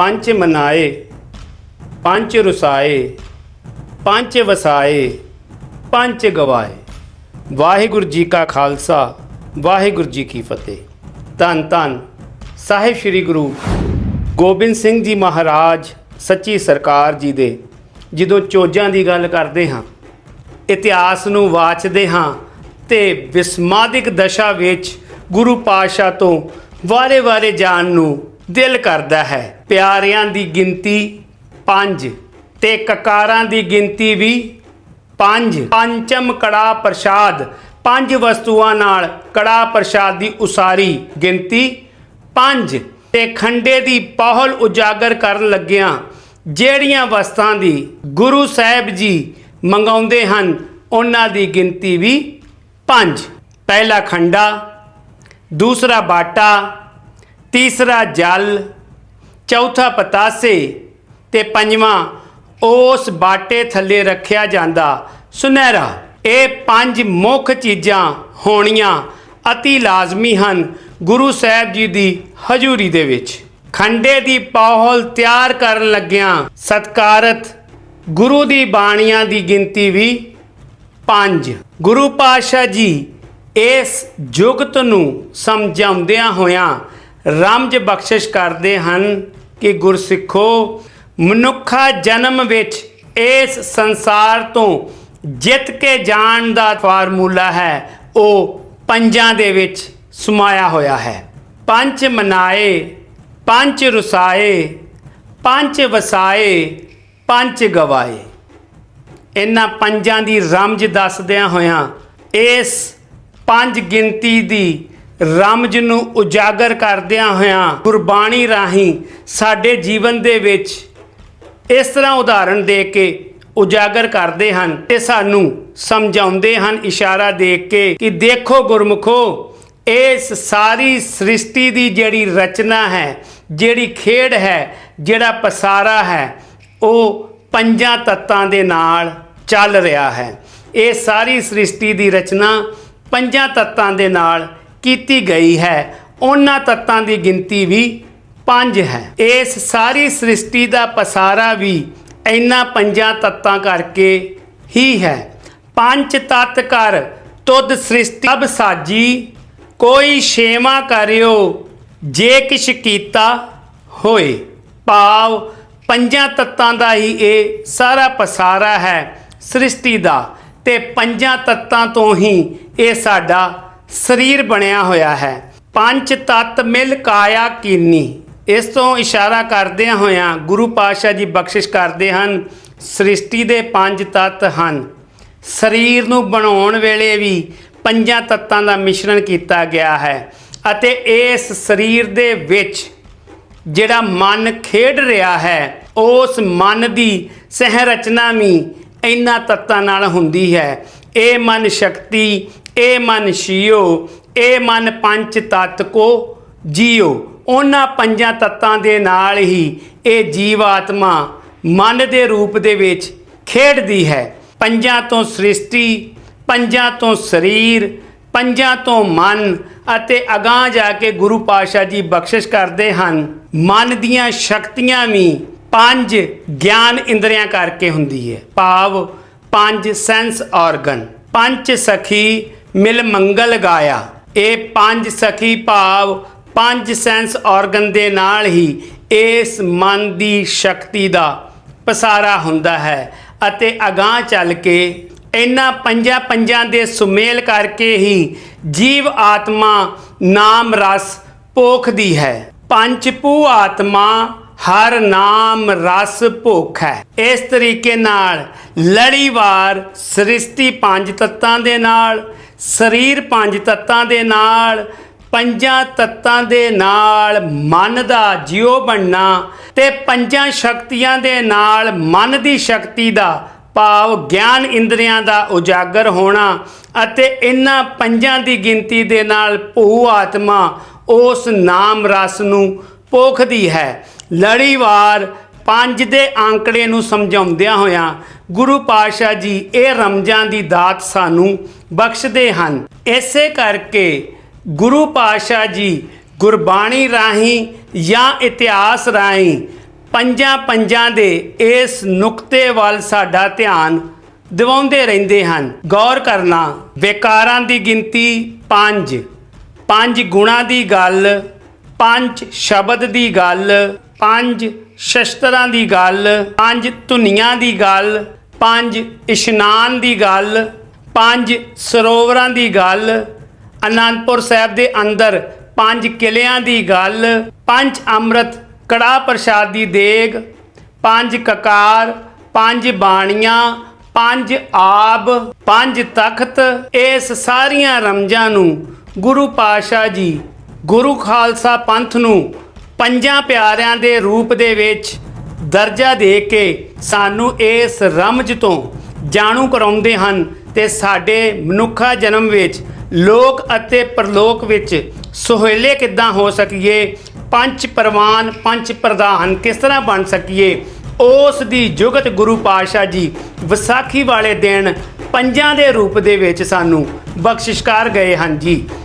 ਪੰਜ ਮਨਾਏ, ਪੰਜ ਰੁਸਾਏ, ਪੰਜ ਵਸਾਏ, ਪੰਜ ਗਵਾਏ। ਵਾਹਿਗੁਰੂ ਜੀ ਕਾ ਖਾਲਸਾ, ਵਾਹਿਗੁਰੂ ਜੀ ਕੀ ਫਤਿਹ। ਧੰਨ ਧੰਨ ਸਾਹਿਬ ਸ੍ਰੀ ਗੁਰੂ ਗੋਬਿੰਦ ਸਿੰਘ ਜੀ ਮਹਾਰਾਜ, ਸੱਚੀ ਸਰਕਾਰ ਜੀ ਦੇ। ਜਦੋਂ ਚੋਜਾਂ ਦੀ ਗੱਲ ਕਰਦੇ ਹਾਂ, ਇਤਿਹਾਸ ਨੂੰ ਵਾਚਦੇ ਹਾਂ ਤੇ ਵਿਸਮਾਦਿਕ ਦਸ਼ਾ ਵਿੱਚ ਗੁਰੂ ਪਾਤਸ਼ਾਹ ਤੋਂ ਵਾਰੇ-ਵਾਰੇ ਜਾਣ ਨੂੰ ਦਿਲ ਕਰਦਾ ਹੈ। ਪਿਆਰਿਆਂ ਦੀ ਗਿਣਤੀ 5 ਤੇ ਕਕਾਰਾਂ ਦੀ ਗਿਣਤੀ ਵੀ 5 ਪੰਚਮ ਕੜਾ ਪ੍ਰਸ਼ਾਦ। ਪੰਜ ਵਸਤੂਆਂ ਨਾਲ ਕੜਾ ਪ੍ਰਸ਼ਾਦ ਦੀ ਉਸਾਰੀ ਗਿਣਤੀ 5 ਤੇ ਖੰਡੇ ਦੀ ਪਹਲ ਉਜਾਗਰ ਕਰਨ ਲੱਗਿਆਂ ਜਿਹੜੀਆਂ ਵਸਤਾਂ ਦੀ ਗੁਰੂ ਸਾਹਿਬ ਜੀ ਮੰਗਾਉਂਦੇ ਹਨ, ਉਹਨਾਂ ਦੀ ਗਿਣਤੀ ਵੀ 5 ਪਹਿਲਾ ਖੰਡਾ, ਦੂਸਰਾ ਬਾਟਾ, ਤੀਸਰਾ ਜਲ ਚੌਥਾ ਪਤਾਸੇ ਤੇ ਪੰਜਵਾਂ, ਉਸ ਬਾਟੇ ਥੱਲੇ ਰੱਖਿਆ ਜਾਂਦਾ। ਸੁਨਹਿਰਾ, ਇਹ ਪੰਜ ਮੁੱਖ ਚੀਜ਼ਾਂ ਹੋਣੀਆਂ ਅਤੀ ਲਾਜ਼ਮੀ ਹਨ ਗੁਰੂ ਸਾਹਿਬ ਜੀ ਦੀ ਹਜ਼ੂਰੀ ਦੇ ਵਿੱਚ। ਖੰਡੇ ਦੀ ਪੌਹਲ ਤਿਆਰ ਕਰਨ ਲੱਗਿਆਂ ਸਤਕਾਰਤ ਗੁਰੂ ਦੀ ਬਾਣੀਆਂ ਦੀ ਗਿਣਤੀ ਵੀ ਪੰਜ। ਗੁਰੂ ਪਾਤਸ਼ਾਹ ਜੀ ਇਸ ਜੁਗਤ ਨੂੰ ਸਮਝਾਉਂਦਿਆਂ ਹੋਇਆਂ ਰਮਜ ਬਖਸ਼ਿਸ਼ ਕਰਦੇ ਹਨ ਕਿ ਗੁਰਸਿੱਖੋ, ਮਨੁੱਖਾ ਜਨਮ ਵਿੱਚ ਇਸ ਸੰਸਾਰ ਤੋਂ ਜਿੱਤ ਕੇ ਜਾਣ ਦਾ ਫਾਰਮੂਲਾ ਹੈ, ਉਹ ਪੰਜਾਂ ਦੇ ਵਿੱਚ ਸਮਾਇਆ ਹੋਇਆ ਹੈ। ਪੰਜ ਮਨਾਏ, ਪੰਜ ਰੁਸਾਏ, ਪੰਜ ਵਸਾਏ, ਪੰਜ ਗਵਾਏ। ਇਹਨਾਂ ਪੰਜਾਂ ਦੀ ਰਮਜ ਦੱਸਦਿਆਂ ਹੋਇਆਂ ਇਸ ਪੰਜ ਗਿਣਤੀ ਦੀ ਰਮਜ ਨੂੰ ਉਜਾਗਰ ਕਰਦਿਆਂ ਹੋਇਆਂ ਗੁਰਬਾਣੀ ਰਾਹੀਂ ਸਾਡੇ ਜੀਵਨ ਦੇ ਵਿੱਚ ਇਸ ਤਰ੍ਹਾਂ ਉਦਾਹਰਣ ਦੇ ਕੇ ਉਜਾਗਰ ਕਰਦੇ ਹਨ ਤੇ ਸਾਨੂੰ ਸਮਝਾਉਂਦੇ ਹਨ, ਇਸ਼ਾਰਾ ਦੇ ਕੇ ਕਿ ਦੇਖੋ ਗੁਰਮੁਖੋ, ਇਸ ਸਾਰੀ ਸ੍ਰਿਸ਼ਟੀ ਦੀ ਜਿਹੜੀ ਰਚਨਾ ਹੈ, ਜਿਹੜੀ ਖੇਡ ਹੈ, ਜਿਹੜਾ ਪਸਾਰਾ ਹੈ, ਉਹ ਪੰਜਾਂ ਤੱਤਾਂ ਦੇ ਨਾਲ ਚੱਲ ਰਿਹਾ ਹੈ। ਇਹ ਸਾਰੀ ਸ੍ਰਿਸ਼ਟੀ ਦੀ ਰਚਨਾ ਪੰਜਾਂ ਤੱਤਾਂ ਦੇ ਨਾਲ ਕੀਤੀ ਗਈ ਹੈ। ਉਹਨਾਂ ਤੱਤਾਂ ਦੀ ਗਿਣਤੀ ਵੀ ਪੰਜ ਹੈ। ਇਸ ਸਾਰੀ ਸ੍ਰਿਸ਼ਟੀ ਦਾ ਪਸਾਰਾ ਵੀ ਇਹਨਾਂ ਪੰਜਾਂ ਤੱਤਾਂ ਕਰਕੇ ਹੀ ਹੈ। ਪੰਜ ਤੱਤ ਕਰ ਤੁਧ ਸ੍ਰਿਸ਼ਟੀ ਸਭ ਸਾਜੀ, ਕੋਈ ਛੇਵਾਂ ਕਰਿਓ, ਜੇ ਕਿਛ ਕੀਤਾ ਹੋਏ। ਭਾਵ ਪੰਜਾਂ ਤੱਤਾਂ ਦਾ ਹੀ ਇਹ ਸਾਰਾ ਪਸਾਰਾ ਹੈ ਸ੍ਰਿਸ਼ਟੀ ਦਾ ਤੇ ਪੰਜਾਂ ਤੱਤਾਂ ਤੋਂ ਹੀ ਇਹ ਸਾਡਾ ਸਰੀਰ ਬਣਿਆ ਹੋਇਆ ਹੈ। ਪੰਜ ਤੱਤ ਮਿਲ ਕਾਇਆ ਕੀਨੀ। ਇਸ ਤੋਂ ਇਸ਼ਾਰਾ ਕਰਦਿਆਂ ਹੋਇਆਂ ਗੁਰੂ ਪਾਤਸ਼ਾਹ ਜੀ ਬਖਸ਼ਿਸ਼ ਕਰਦੇ ਹਨ, ਸ੍ਰਿਸ਼ਟੀ ਦੇ ਪੰਜ ਤੱਤ ਹਨ। ਸਰੀਰ ਨੂੰ ਬਣਾਉਣ ਵੇਲੇ ਵੀ ਪੰਜਾਂ ਤੱਤਾਂ ਦਾ ਮਿਸ਼ਰਣ ਕੀਤਾ ਗਿਆ ਹੈ ਅਤੇ ਇਸ ਸਰੀਰ ਦੇ ਵਿੱਚ ਜਿਹੜਾ ਮਨ ਖੇਡ ਰਿਹਾ ਹੈ, ਉਸ ਮਨ ਦੀ ਸਹਿ ਰਚਨਾ ਵੀ ਇਹਨਾਂ ਤੱਤਾਂ ਨਾਲ ਹੁੰਦੀ ਹੈ। ਇਹ ਮਨ ਸ਼ਕਤੀ ਇਹ ਮਨ ਸ਼ੀਓ ਇਹ ਮਨ ਪੰਜ ਤਤ ਕੋ ਜੀਓ। ਉਹਨਾਂ ਪੰਜਾਂ ਤੱਤਾਂ ਦੇ ਨਾਲ ਹੀ ਇਹ ਜੀਵ ਆਤਮਾ ਮਨ ਦੇ ਰੂਪ ਦੇ ਵਿੱਚ ਖੇਡਦੀ ਹੈ। ਪੰਜਾਂ ਤੋਂ ਸ੍ਰਿਸ਼ਟੀ, ਪੰਜਾਂ ਤੋਂ ਸਰੀਰ, ਪੰਜਾਂ ਤੋਂ ਮਨ ਅਤੇ ਅਗਾਹ ਜਾ ਕੇ ਗੁਰੂ ਪਾਤਸ਼ਾਹ ਜੀ ਬਖਸ਼ਿਸ਼ ਕਰਦੇ ਹਨ। ਮਨ ਦੀਆਂ ਸ਼ਕਤੀਆਂ ਵੀ ਪੰਜ ਗਿਆਨ ਇੰਦਰੀਆਂ ਕਰਕੇ ਹੁੰਦੀ ਹੈ। ਭਾਵ ਪੰਜ ਸੈਂਸ ਆਰਗਨ ਪੰਜ ਸਖੀ ਮਿਲ ਮੰਗਲ ਗਾਇਆ। ਇਹ ਪੰਜ ਸਖੀ ਭਾਵ ਪੰਜ ਸੈਂਸ ਆਰਗਨ ਦੇ ਨਾਲ ਹੀ ਇਸ ਮਨ ਦੀ ਸ਼ਕਤੀ ਦਾ ਪਸਾਰਾ ਹੁੰਦਾ ਹੈ ਅਤੇ ਅਗਾਹ ਚੱਲ ਕੇ ਇਹਨਾਂ ਪੰਜਾਂ ਪੰਜਾਂ ਦੇ ਸੁਮੇਲ ਕਰਕੇ ਹੀ ਜੀਵ ਆਤਮਾ ਨਾਮ ਰਸ ਪੋਖਦੀ ਹੈ। ਪੰਜ ਪੂ ਆਤਮਾ ਹਰ ਨਾਮ ਰਸ ਭੁੱਖ ਹੈ। ਇਸ ਤਰੀਕੇ ਨਾਲ ਲੜੀਵਾਰ ਸ੍ਰਿਸ਼ਟੀ ਪੰਜ ਤੱਤਾਂ ਦੇ ਨਾਲ, ਸਰੀਰ ਪੰਜ ਤੱਤਾਂ ਦੇ ਨਾਲ, ਪੰਜਾਂ ਤੱਤਾਂ ਦੇ ਨਾਲ ਮਨ ਦਾ ਜਿਉ ਬਣਨਾ ਤੇ ਪੰਜਾਂ ਸ਼ਕਤੀਆਂ ਦੇ ਨਾਲ ਮਨ ਦੀ ਸ਼ਕਤੀ ਦਾ ਭਾਵ ਗਿਆਨ ਇੰਦਰੀਆਂ ਦਾ ਉਜਾਗਰ ਹੋਣਾ ਅਤੇ ਇਹਨਾਂ ਪੰਜਾਂ ਦੀ ਗਿਣਤੀ ਦੇ ਨਾਲ ਭੂ ਆਤਮਾ ਉਸ ਨਾਮ ਰਸ ਨੂੰ ਪੋਖਦੀ ਹੈ। ਲੜੀਵਾਰ ਪੰਜ ਦੇ ਆંકੜੇ ਨੂੰ ਸਮਝਾਉਂਦਿਆਂ ਹੋਇਆਂ ਗੁਰੂ ਪਾਤਸ਼ਾਹ ਜੀ ਇਹ ਰਮਜ਼ਾਂ ਦੀ ਦਾਤ ਸਾਨੂੰ ਬਖਸ਼ਦੇ ਹਨ। ਇਸੇ ਕਰਕੇ ਗੁਰੂ ਪਾਤਸ਼ਾਹ ਜੀ ਗੁਰਬਾਣੀ ਰਾਹੀਂ ਜਾਂ ਇਤਿਹਾਸ ਰਾਹੀਂ ਪੰਜਾਂ ਪੰਜਾਂ ਦੇ ਇਸ ਨੁਕਤੇ ਵੱਲ ਸਾਡਾ ਧਿਆਨ ਦਿਵਾਉਂਦੇ ਰਹਿੰਦੇ ਹਨ। ਗੌਰ ਕਰਨਾ, ਵਿਕਾਰਾਂ ਦੀ ਗਿਣਤੀ 5 ਪੰਜ ਗੁਣਾ ਦੀ ਗੱਲ ਪੰਜ ਸ਼ਬਦ ਦੀ ਗੱਲ, ਪੰਜ ਸ਼ਸਤਰਾਂ ਦੀ ਗੱਲ, ਪੰਜ ਧੁਨੀਆਂ ਦੀ ਗੱਲ, ਪੰਜ ਇਸ਼ਨਾਨ ਦੀ ਗੱਲ, ਪੰਜ ਸਰੋਵਰਾਂ ਦੀ ਗੱਲ, ਅਨੰਦਪੁਰ ਸਾਹਿਬ ਦੇ ਅੰਦਰ ਪੰਜ ਕਿਲਿਆਂ ਦੀ ਗੱਲ, ਪੰਜ ਅੰਮ੍ਰਿਤ ਕੜਾ ਪ੍ਰਸ਼ਾਦ ਦੀ ਦੇਗ, ਪੰਜ ਕਕਾਰ, ਪੰਜ ਬਾਣੀਆਂ, ਪੰਜ ਆਬ, ਪੰਜ ਤਖਤ, ਇਸ ਸਾਰੀਆਂ ਰਮਜ਼ਾਂ ਨੂੰ ਗੁਰੂ ਪਾਤਸ਼ਾਹ ਜੀ ਗੁਰੂ ਖਾਲਸਾ ਪੰਥ ਨੂੰ ਪੰਜਾਂ ਪਿਆਰਿਆਂ ਦੇ ਰੂਪ ਦੇ ਵਿੱਚ ਦਰਜਾ ਦੇ ਕੇ ਸਾਨੂੰ ਇਸ ਰਮਜ ਤੋਂ ਜਾਣੂ ਕਰਾਉਂਦੇ ਹਨ ਤੇ ਸਾਡੇ ਮਨੁੱਖਾ ਜਨਮ ਵਿੱਚ, ਲੋਕ ਅਤੇ ਪਰਲੋਕ ਵਿੱਚ ਸੁਹੇਲੇ ਕਿੱਦਾਂ ਹੋ ਸਕੀਏ, ਪੰਜ ਪ੍ਰਵਾਨ, ਪੰਜ ਪ੍ਰਧਾਨ ਕਿਸ ਤਰ੍ਹਾਂ ਬਣ ਸਕੀਏ, ਉਸ ਦੀ ਜੁਗਤ ਗੁਰੂ ਪਾਤਸ਼ਾਹ ਜੀ ਵਿਸਾਖੀ ਵਾਲੇ ਦਿਨ ਪੰਜਾਂ ਦੇ ਰੂਪ ਦੇ ਵਿੱਚ ਸਾਨੂੰ ਬਖਸ਼ਿਸ਼ ਕਰ ਗਏ ਹਨ ਜੀ।